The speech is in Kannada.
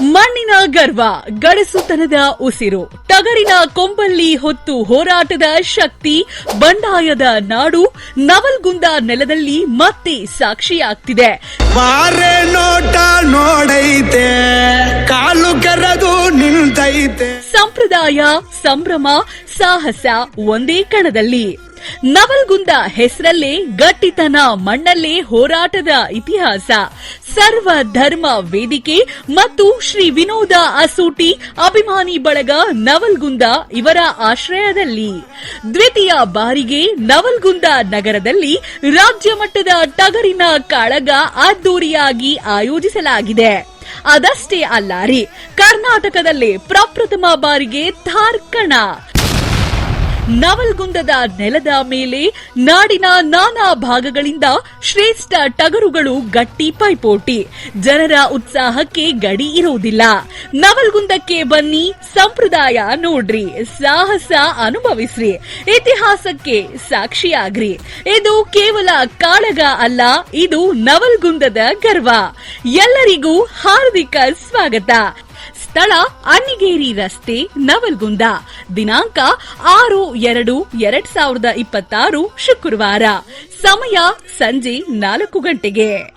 ಮಣ್ಣಿನ ಗರ್ವ ಗಡಸುತನದ ಉಸಿರು ಟಗರಿನ ಕೊಂಬಲ್ಲಿ ಹೊತ್ತು ಹೋರಾಟದ ಶಕ್ತಿ ಬಂಡಾಯದ ನಾಡು ನವಲ್ಗುಂದ ನೆಲದಲ್ಲಿ ಮತ್ತೆ ಸಾಕ್ಷಿಯಾಗ್ತಿದೆ. ನೋಟ ನೋಡೈತೆ ಕಾಲು ಕರೆದು ನಿಂತೈತೆ ಸಂಪ್ರದಾಯ ಸಂಭ್ರಮ ಸಾಹಸ ಒಂದೇ ಕಣದಲ್ಲಿ. ನವಲ್ಗುಂದ ಹೆಸರಲ್ಲೇ ಗಟ್ಟಿತನ ಮಣ್ಣಲ್ಲೇ ಹೋರಾಟದ ಇತಿಹಾಸ. ಸರ್ವ ಧರ್ಮ ವೇದಿಕೆ ಮತ್ತು ಶ್ರೀ ವಿನೋದ ಅಸೂಟಿ ಅಭಿಮಾನಿ ಬಳಗ ನವಲ್ಗುಂದ ಇವರ ಆಶ್ರಯದಲ್ಲಿ. ದ್ವಿತೀಯ ಬಾರಿಗೆ ನವಲ್ಗುಂದ ನಗರದಲ್ಲಿ ರಾಜ್ಯ ಮಟ್ಟದ ಟಗರಿನ ಕಾಳಗ ಅದ್ದೂರಿಯಾಗಿ ಆಯೋಜಿಸಲಾಗಿದೆ. ಅದಷ್ಟೇ ಅಲ್ಲಾರಿ ಕರ್ನಾಟಕದಲ್ಲಿ ಪ್ರಪ್ರಥಮ ಬಾರಿಗೆ ಥಾರ್ಕಣ. ನವಲ್ಗುಂದದ ನೆಲದ ಮೇಲೆ ನಾಡಿನ ನಾನಾ ಭಾಗಗಳಿಂದ ಶ್ರೇಷ್ಠ ಟಗರುಗಳು ಗಟ್ಟಿ ಪೈಪೋಟಿ. ಜನರ ಉತ್ಸಾಹಕ್ಕೆ ಗಡಿ ಇರುವುದಿಲ್ಲ. ನವಲ್ಗುಂದಕ್ಕೆ ಬನ್ನಿ, ಸಂಪ್ರದಾಯ ನೋಡ್ರಿ, ಸಾಹಸ ಅನುಭವಿಸ್ರಿ, ಇತಿಹಾಸಕ್ಕೆ ಸಾಕ್ಷಿಯಾಗ್ರಿ. ಇದು ಕೇವಲ ಕಾಳಗ ಅಲ್ಲ, ಇದು ನವಲ್ಗುಂದದ ಗರ್ವ. ಎಲ್ಲರಿಗೂ ಹಾರ್ದಿಕ ಸ್ವಾಗತ. ಸ್ಥಳ ಅನ್ನಿಗೇರಿ ರಸ್ತೆ ನವಲ್ಗುಂದ. ದಿನಾಂಕ ಆರು ಎರಡು ಎರಡ್ ಸಾವಿರದ ಇಪ್ಪತ್ತಾರು ಶುಕ್ರವಾರ. ಸಮಯ ಸಂಜೆ ನಾಲ್ಕು ಗಂಟೆಗೆ.